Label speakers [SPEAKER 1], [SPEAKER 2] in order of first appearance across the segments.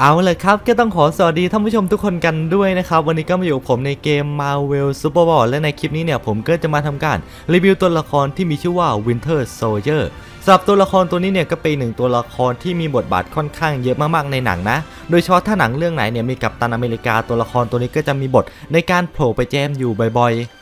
[SPEAKER 1] เอาเลยครับก็ต้องขอสวัสดีท่านผู้ชมทุกคนกันด้วยนะครับ วันนี้ก็มาอยู่กับผมในเกม Marvel Super War และในคลิปนี้เนี่ยผมก็จะมาทำการรีวิวตัวละครที่มีชื่อว่า Winter Soldier สำหรับตัวละครตัวนี้เนี่ยก็เป็นหนึ่งตัวละครที่มีบทบาทค่อนข้างเยอะมากๆในหนังนะ โดยเฉพาะถ้าหนังเรื่องไหนเนี่ยมีกัปตันอเมริกาตัวละครตัวนี้ก็จะมีบทในการโผล่ไปแจมอยู่บ่อยๆ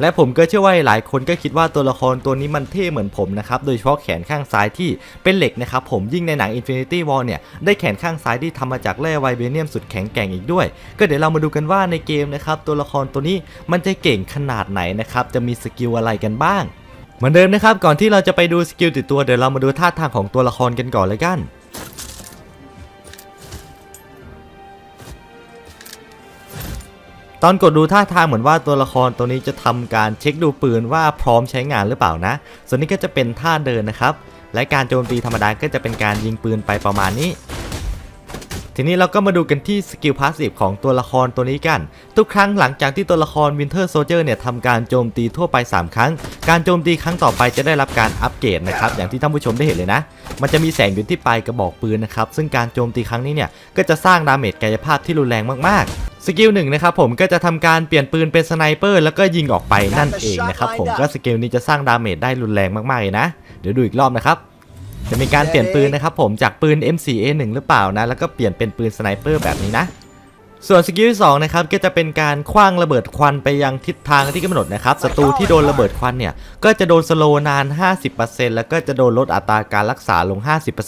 [SPEAKER 1] และผมก็เชื่อว่าหลายคนก็คิดว่าตัวละครตัวนี้มันเท่เหมือนผมนะครับ โดยเฉพาะแขนข้างซ้ายที่เป็นเหล็กนะครับผมยิ่งในหนัง Infinity War เนี่ย ได้แขนข้างซ้ายที่ทำมาจากแร่ไวเบเนียมสุดแข็งแกร่งอีกด้วย ก็เดี๋ยวเรามาดูกันว่าในเกมนะครับตัวละครตัวนี้มันจะเก่งขนาดไหนนะครับจะมีสกิลอะไรกันบ้าง เหมือนเดิมนะครับก่อนที่เราจะไปดูสกิลติดตัวเดี๋ยวเรามาดูท่าทางของตัวละครกันก่อนเลยกัน ตอนกดดูท่าทางเหมือนว่าตัวละครตัวนี้จะทำการเช็คดูปืนว่าพร้อมใช้งานหรือเปล่านะ ส่วนนี้ก็จะเป็นท่าเดินนะครับ และการโจมตีธรรมดาก็จะเป็นการยิงปืนไปประมาณนี้ ทีนี้เราก็มาดูกันที่สกิลพาสซีฟของตัวละครตัวนี้กัน ทุกครั้งหลังจากที่ตัวละคร Winter Soldier เนี่ยทำการโจมตีทั่วไป 3 ครั้ง การโจมตีครั้งต่อไปจะได้รับการอัปเกรดนะครับอย่างที่ท่านผู้ชมได้เห็นเลยนะ มันจะมีแสงอยู่ที่ปลายกระบอกปืนนะครับซึ่งการโจมตีครั้งนี้เนี่ยก็จะสร้างดาเมจกายภาพที่รุนแรงมากๆสกิลหนึ่งนะครับผมก็จะทำการเปลี่ยนปืนเป็นสไนเปอร์แล้วก็ยิงออกไปนั่นเองนะครับผมก็สกิลนี้จะสร้างดาเมจได้รุนแรงมากๆเลยนะ เดี๋ยวดูอีกรอบนะครับ จะมีการเปลี่ยนปืนนะครับผมจากปืน M4A1 หรือเปล่านะ แล้วก็เปลี่ยนเป็นปืนสไนเปอร์แบบนี้นะ ส่วนสกิลที่สองนะครับก็จะเป็นการคว้างระเบิดควันไปยังทิศทางที่กำหนดนะครับศัตรูที่โดนระเบิดควันเนี่ย ก็จะโดนสโลว์นาน 50%แล้วก็จะโดนลดอัตราการรักษาลง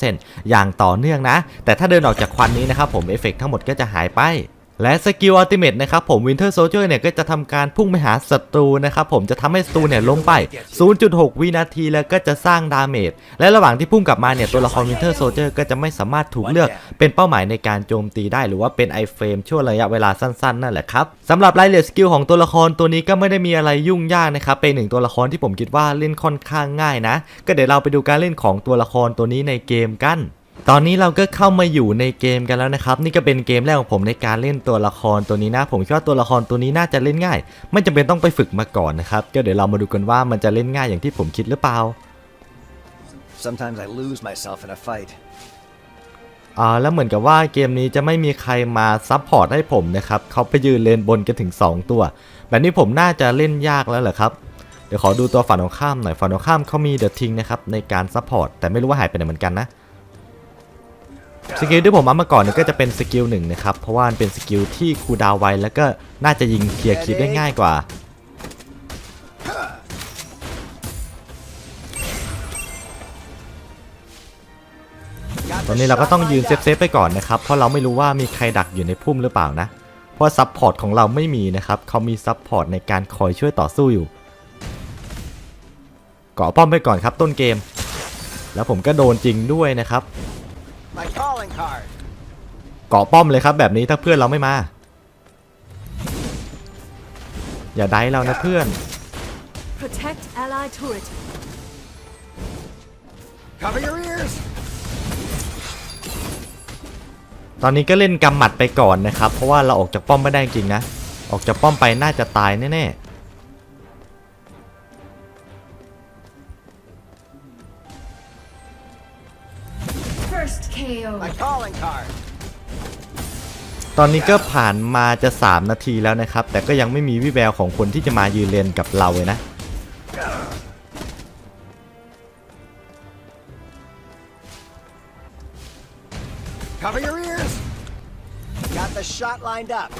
[SPEAKER 1] 50%อย่างต่อเนื่องนะ แต่ถ้าเดินออกจากควันนี้นะครับผมเอฟเฟกต์ทั้งหมดก็จะหายไป และสกิลอัลติเมทนะครับผม Winter Soldier เนี่ยก็จะทำการพุ่งไปหาศัตรูนะครับผมจะทำให้ศัตรูเนี่ยล้มไป 0.6 วินาทีแล้วก็จะสร้างดาเมจและระหว่างที่พุ่งกลับมาเนี่ยตัวละคร Winter Soldier ก็จะไม่สามารถถูกเลือกเป็นเป้าหมายในการโจมตีได้ หรือว่าเป็นไอเฟรมช่วงระยะเวลาสั้นๆนั่นแหละครับสำหรับรายละเอียดสกิลของตัวละครตัวนี้ก็ไม่ได้มีอะไรยุ่งยากนะครับเป็นหนึ่งตัวละครที่ผมคิดว่าเล่นค่อนข้างง่ายนะ ก็เดี๋ยวเราไปดูการเล่นของตัวละครตัวนี้ในเกมกัน ตอนนี้เราก็เข้ามาอยู่ในเกมกันแล้วนะครับ นี่ก็เป็นเกมแรกของผมในการเล่นตัวละครตัวนี้นะ ผมคิดว่าตัวละครตัวนี้น่าจะเล่นง่าย ไม่จำเป็นต้องไปฝึกมาก่อนนะครับ ก็เดี๋ยวเรามาดูกันว่ามันจะเล่นง่ายอย่างที่ผมคิดหรือเปล่า
[SPEAKER 2] Sometimes I lose myself in a fight.
[SPEAKER 1] อ่าแล้วเหมือนกับว่าเกมนี้จะไม่มีใครมาซับพอร์ตให้ผมนะครับเขาไปยืนเลนบนกันถึง 2 ตัว แบบนี้ผมน่าจะเล่นยากแล้วเหรอครับ เดี๋ยวขอดูตัวฝั่งตรงข้ามหน่อยฝั่งตรงข้ามเขามีเดอะทิงนะครับในการซับพอร์ตแต่ไม่รู้ว่าหายไปไหนเหมือนกันนะ สกิลที่ผมอัพมาก่อนเนี่ยก็จะเป็นสกิลหนึ่งนะครับ เพราะว่ามันเป็นสกิลที่คูดาวไวแล้วก็น่าจะยิงเคลียร์คลิปได้ง่ายกว่า ตอนนี้เราก็ต้องยืนเซฟๆไปก่อนนะครับ เพราะเราไม่รู้ว่ามีใครดักอยู่ในพุ่มหรือเปล่านะ เพราะซับพอร์ตของเราไม่มีนะครับ เขามีซับพอร์ตในการคอยช่วยต่อสู้อยู่ เกาะป้อมไปก่อนครับต้นเกม แล้วผมก็โดนจริงด้วยนะครับ
[SPEAKER 2] My calling card.
[SPEAKER 1] เกาะป้อมเลยครับแบบนี้ถ้าเพื่อนเราไม่มา อย่าได้เรานะเพื่อน
[SPEAKER 3] Protect ally turret.
[SPEAKER 2] Cover your ears.
[SPEAKER 1] ตอนนี้ก็เล่นกำหมัดไปก่อนนะครับ เพราะว่าเราออกจากป้อมไม่ได้จริงนะ ออกจากป้อมไปน่าจะตายแน่
[SPEAKER 3] First
[SPEAKER 2] My calling card.
[SPEAKER 1] ๆตอนนี้ก็ผ่านมาจะ 3 นาทีแล้วนะครับ แต่ก็ยังไม่มีวิแววของคนที่จะมายืนเลนกับเราเลยนะ
[SPEAKER 2] Cover your ears. Got the shot lined up.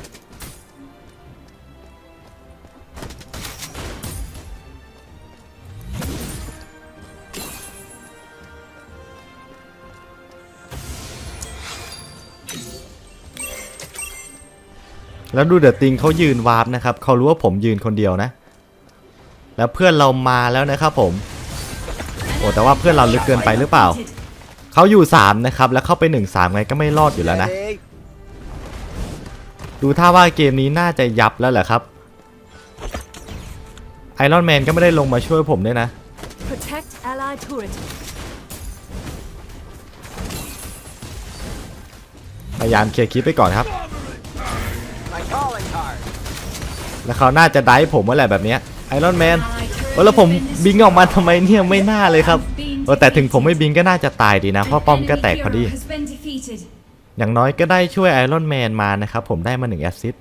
[SPEAKER 1] แล้วดูเดอะติงเขายืนวาร์ปนะครับเขารู้ว่าผมยืนคนเดียวนะ แล้วเพื่อนเรามาแล้วนะครับผม โอ้แต่ว่าเพื่อนเราลึกเกินไปหรือเปล่า เขาอยู่ 3 นะครับ แล้วเข้าไป 1 3 ไงก็ไม่รอดอยู่แล้วนะ
[SPEAKER 2] Ready?
[SPEAKER 1] ดูท่าว่าเกมนี้น่าจะยับแล้วแหละครับไอรอนแมนก็ไม่ได้ลงมาช่วยผมด้วยนะ
[SPEAKER 3] Protect ally turret.
[SPEAKER 1] พยายามเคลียร์คลิปไปก่อนครับ แล้วเขาน่าจะได้ผมว่าแหละแบบเนี้ยไอรอนแมน
[SPEAKER 3] Ally turret
[SPEAKER 1] เออแล้วผม
[SPEAKER 3] has been
[SPEAKER 1] บิงออกมาทำไมเนี่ยไม่น่าเลยครับ
[SPEAKER 3] Has been
[SPEAKER 1] เออแต่ถึงผมไม่บิงก็น่าจะตายดีนะ
[SPEAKER 3] defeated.
[SPEAKER 1] เพราะป้อมก็แตกพอดี
[SPEAKER 3] An enemy hero has been defeated.
[SPEAKER 1] อย่างน้อยก็ได้ช่วยไอรอนแมนมานะครับผมได้มา1แอสซิส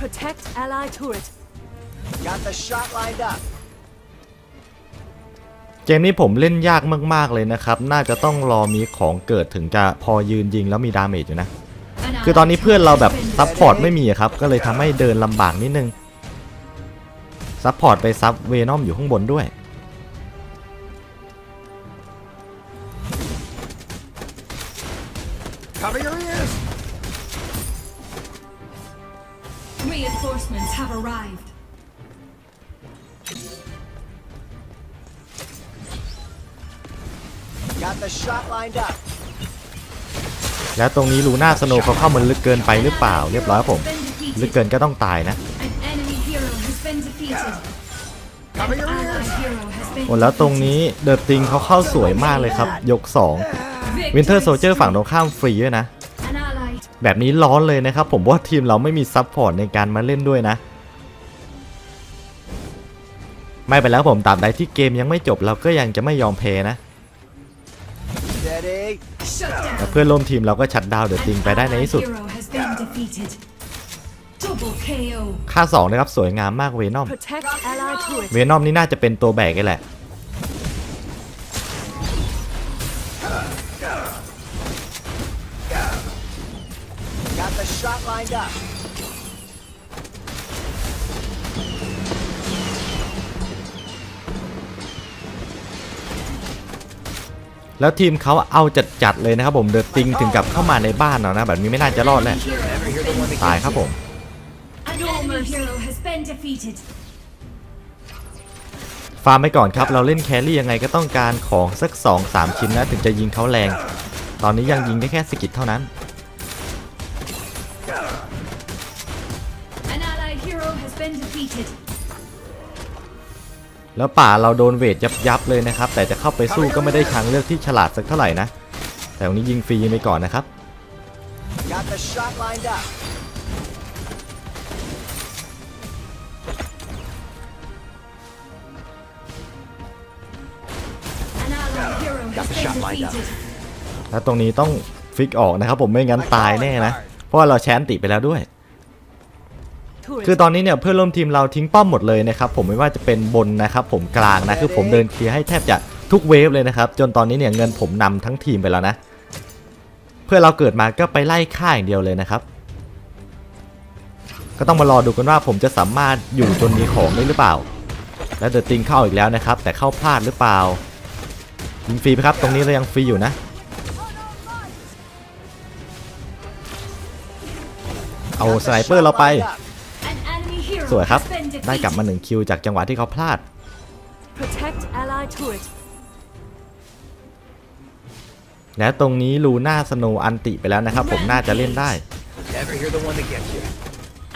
[SPEAKER 3] Protect ally turret.
[SPEAKER 2] Got the shot lined up.
[SPEAKER 1] เกมนี้ผมเล่นยากมากๆเลยนะครับ น่าจะต้องรอมีของเกิดถึงจะพอยืนยิงแล้วมีดาเมจอยู่นะ คือตอนนี้เพื่อนเราแบบซับพอร์ตไม่มีอะครับ ก็เลยทำให้เดินลำบากนิดนึง ซับพอร์ตไปซับเวนอมอยู่ข้างบนด้วย
[SPEAKER 2] Cover your ears.
[SPEAKER 3] Reinforcements have arrived.
[SPEAKER 2] Got
[SPEAKER 1] แล้วตรงนี้ลูน่าสโนว์เขาเข้ามันลึกเกินไปหรือเปล่า เรียบร้อยครับผม ลึกเกินก็ต้องตายนะโอ้แล้วตรงนี้เดอะติงเขาเข้าสวยมากเลยครับ ยก2วินเทอร์โซเจอร์ฝั่งตรงข้ามฟรีด้วยนะ แบบนี้ร้อนเลยนะครับ ผมว่าทีมเราไม่มีซับพอร์ตในการมาเล่นด้วยนะ ไม่ไปแล้วผมตาบใดที่เกมยังไม่จบเราก็ยังจะไม่ยอมแพ้นะ แต่
[SPEAKER 3] down.
[SPEAKER 1] เพื่อนร่วมทีมเราก็ชัดดาวเดอะติงไปได้ในที่สุด ค่า2นะครับสวยงามมากเวนอม เวนอมนี่น่าจะเป็นตัวแบกกันแหละ
[SPEAKER 2] Got the shot lined up.
[SPEAKER 1] แล้วทีมเขาเอาจัดๆเลยนะครับผมเดอะติงถึงกับเข้ามาในบ้านเรานะ แบบนี้ไม่น่าจะรอดแหละตายครับผม
[SPEAKER 3] An enemy hero has been defeated.
[SPEAKER 1] ฟาร์มไปก่อนครับ เราเล่นแครี่ยังไงก็ต้องการของสัก 2-3 ชิ้นนะ ถึงจะยิงเขาแรง ตอนนี้ยังยิงได้แค่สกิดเท่านั้น แล้วป่าเราโดนเวทยับยับๆเลยนะครับ แต่จะเข้าไปสู้ก็ไม่ได้ทางเลือกที่ฉลาดสักเท่าไหร่นะ แต่วันนี้ยิงฟรีไปก่อนนะครับ
[SPEAKER 2] Got the shot lined up.
[SPEAKER 3] An allied hero has been defeated.
[SPEAKER 1] แล้วตรงนี้ต้องฟิกออกนะครับผมไม่งั้นตายแน่นะ เพราะว่าเราแชนติไปแล้วด้วย
[SPEAKER 3] Turret.
[SPEAKER 1] คือตอนนี้เนี่ยเพื่อนร่วมทีมเราทิ้งป้อมหมดเลยนะครับผมไม่ว่าจะเป็นบนนะครับผมกลางนะคือผมเดินเคลียร์ให้แทบจะทุกเวฟเลยนะครับจนตอนนี้เนี่ยเงินผมนำทั้งทีมไปแล้วนะ เพื่อเราเกิดมาก็ไปไล่ฆ่าอย่างเดียวเลยนะครับ ก็ต้องมารอดูกันว่าผมจะสามารถอยู่จนมีของได้หรือเปล่า แล้วเดอะติงเข้าอีกแล้วนะครับ แต่เข้าพลาดหรือเปล่ายิงฟรีไหมครับ ตรงนี้เรายังฟรีอยู่นะเอาสไนเปอร์เราไป
[SPEAKER 3] An enemy hero
[SPEAKER 1] สวยครับ
[SPEAKER 3] has been
[SPEAKER 1] ได้กลับมา
[SPEAKER 3] defeated.
[SPEAKER 1] 1คิวจากจังหวะที่เขาพลาด
[SPEAKER 3] Protect ally turret.
[SPEAKER 1] และตรงนี้ลูน่าสโนว์อันติไปแล้วนะครับ ผมน่าจะเล่นได้
[SPEAKER 2] Never hear the one that gets you.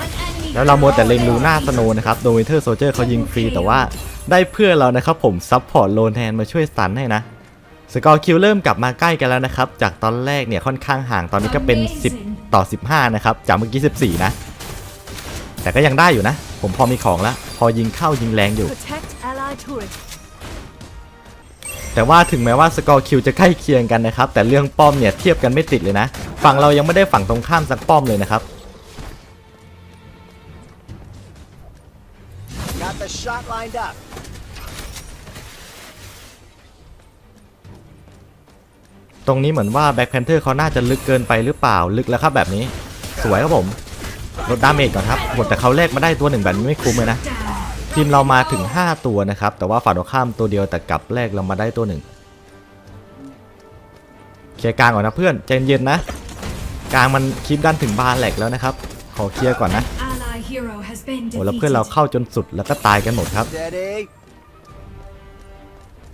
[SPEAKER 3] An enemy
[SPEAKER 1] แล้วเราโมวแต่
[SPEAKER 3] hero
[SPEAKER 1] เล็ง
[SPEAKER 3] has
[SPEAKER 1] ลู
[SPEAKER 3] been
[SPEAKER 1] น่าสโนว์
[SPEAKER 3] defeated.
[SPEAKER 1] นะครับ โดยเทอร์โซเจอร์เขายิงฟรีแต่ว่าได้เพื่อนเรานะครับผมซับพอร์ตโลนแทนมาช่วยสตันให้นะสกอร์คิวเริ่มกลับมาใกล้กันแล้วนะครับ จากตอนแรกเนี่ยค่อนข้างห่างตอนนี้ก็เป็น 10 ต่อ 15 นะครับ จากเมื่อกี้ 14 นะ แต่ก็ยังได้อยู่นะ ผมพอมีของแล้ว พอยิงเข้ายิงแรงอยู่
[SPEAKER 3] Protect ally turret.
[SPEAKER 1] แต่ว่าถึงแม้ว่าสกอร์คิวจะใกล้เคียงกันนะครับ แต่เรื่องป้อมเนี่ยเทียบกันไม่ติดเลยนะ ฝั่งเรายังไม่ได้ฝั่งตรงข้ามสักป้อมเลยนะครับ
[SPEAKER 2] Got the shot lined up.
[SPEAKER 1] ตรงนี้เหมือนว่าแบ็คแพนเทอร์เขาน่าจะลึกเกินไปหรือเปล่าลึกแล้วครับแบบนี้ สวยครับผม ลดดาเมจก่อนครับหมดแต่เขาแลกมาได้ตัวหนึ่งแบบนี้ไม่คุ้มเลยนะทีมเรามาถึง 5 ตัวนะครับ แต่ว่าฝ่ายตรงข้ามตัวเดียวแต่กลับแลกเรามาได้ตัวหนึ่งเคลียร์กลางก่อนนะเพื่อนใจเย็นนะกลางมันคลิปดันถึงบานแหลกแล้วนะครับ ขอเคลียร์ก่อนนะโอ้แล้วเพื่อนเราเข้าจนสุดแล้วก็ตายกันหมดครับ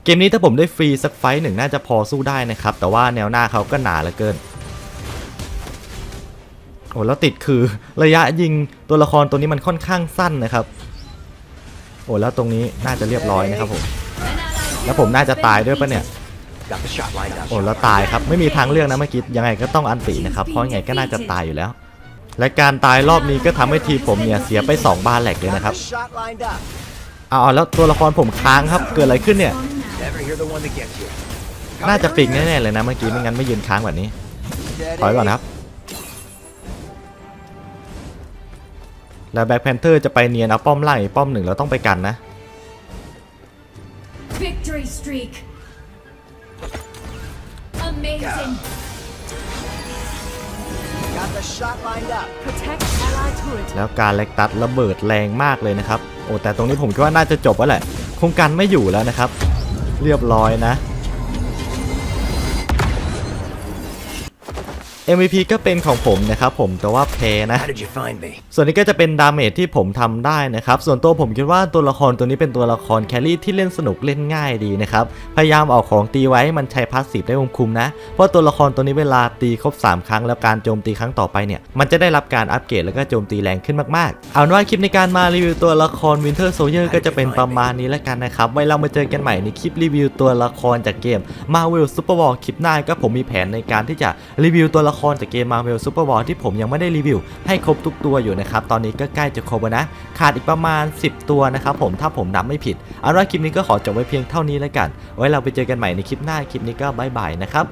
[SPEAKER 1] เกมนี้ถ้าผมได้ฟรีสักไฟหนึ่งน่าจะพอสู้ได้นะครับ แต่ว่าแนวหน้าเขาก็หนาเหลือเกิน โอ้แล้วติดคือระยะยิงตัวละครตัวนี้มันค่อนข้างสั้นนะครับ โอ้แล้วตรงนี้น่าจะเรียบร้อยนะครับผมแล้วผมน่าจะตายด้วยปะเนี่ยโอ้แล้วตายครับไม่มีทางเลือกนะเมื่อกี้ยังไงก็ต้องอันตินะครับเพราะยังไงก็น่าจะตายอยู่แล้ว และการตายรอบนี้ก็ทำให้ทีผมเนี่ยเสียไป 2 บาแหลกเลยนะครับเอาเอแล้วตัวละครผมค้างครับเกิดอะไรขึ้นเนี่ยน่าจะปิงแน่ๆเลยนะเมื่อกี้ไม่งั้นไม่ยืนค้างแบบนี้ถอยก่อนครับ แล้วแบ็คแพนเทอร์จะไปเนียนเอาป้อมล่างอีกป้อมหนึ่งเราต้องไปกันนะ
[SPEAKER 3] Victory streak. Amazing.
[SPEAKER 2] Got the shot lined up.
[SPEAKER 3] Protect ally turret.
[SPEAKER 1] แล้วการเล็กตัดระเบิดแรงมากเลยนะครับ โอ้แต่ตรงนี้ผมคิดว่าน่าจะจบแล้วแหละ คงกันไม่อยู่แล้วนะครับ เรียบร้อยนะ MVP ก็เป็นของผมนะครับผมแต่ว่าแพ้นะ
[SPEAKER 2] How did you find me?
[SPEAKER 1] ส่วนนี้ก็จะเป็นดาเมจที่ผมทำได้นะครับ ส่วนตัวผมคิดว่าตัวละครตัวนี้เป็นตัวละครแครี่ที่เล่นสนุกเล่นง่ายดีนะครับ พยายามเออกของตีไว้ให้มันใช้พาสซีฟได้คุ้มๆนะ เพราะตัวละครตัวนี้เวลาตีครบ 3 ครั้งแล้วการโจมตีครั้งต่อไปเนี่ย มันจะได้รับการอัปเกรดแล้วก็โจมตีแรงขึ้นมากๆ เอาเป็นว่าคลิปในการมารีวิวตัวละคร Winter Soldier ก็จะเป็นประมาณนี้แล้วกันนะครับ ไว้เรามาเจอกันใหม่ในคลิปรีวิวตัวละครจากเกม Marvel Super War คลิปหน้าก็ผมมีแผนในการที่จะรีวิวตัวละครจากเกม Marvel Super War ที่ผมยังไม่ได้รีวิว ให้ครบทุกตัวอยู่นะครับ ตอนนี้ก็ใกล้จะครบแล้วนะ ขาดอีกประมาณ 10 ตัวนะครับผมถ้าผมนับไม่ผิดเอาละคลิปนี้ก็ขอจบไว้เพียงเท่านี้แล้วกัน ไว้เราไปเจอกันใหม่ในคลิปหน้าคลิปนี้ก็บายบายนะครับ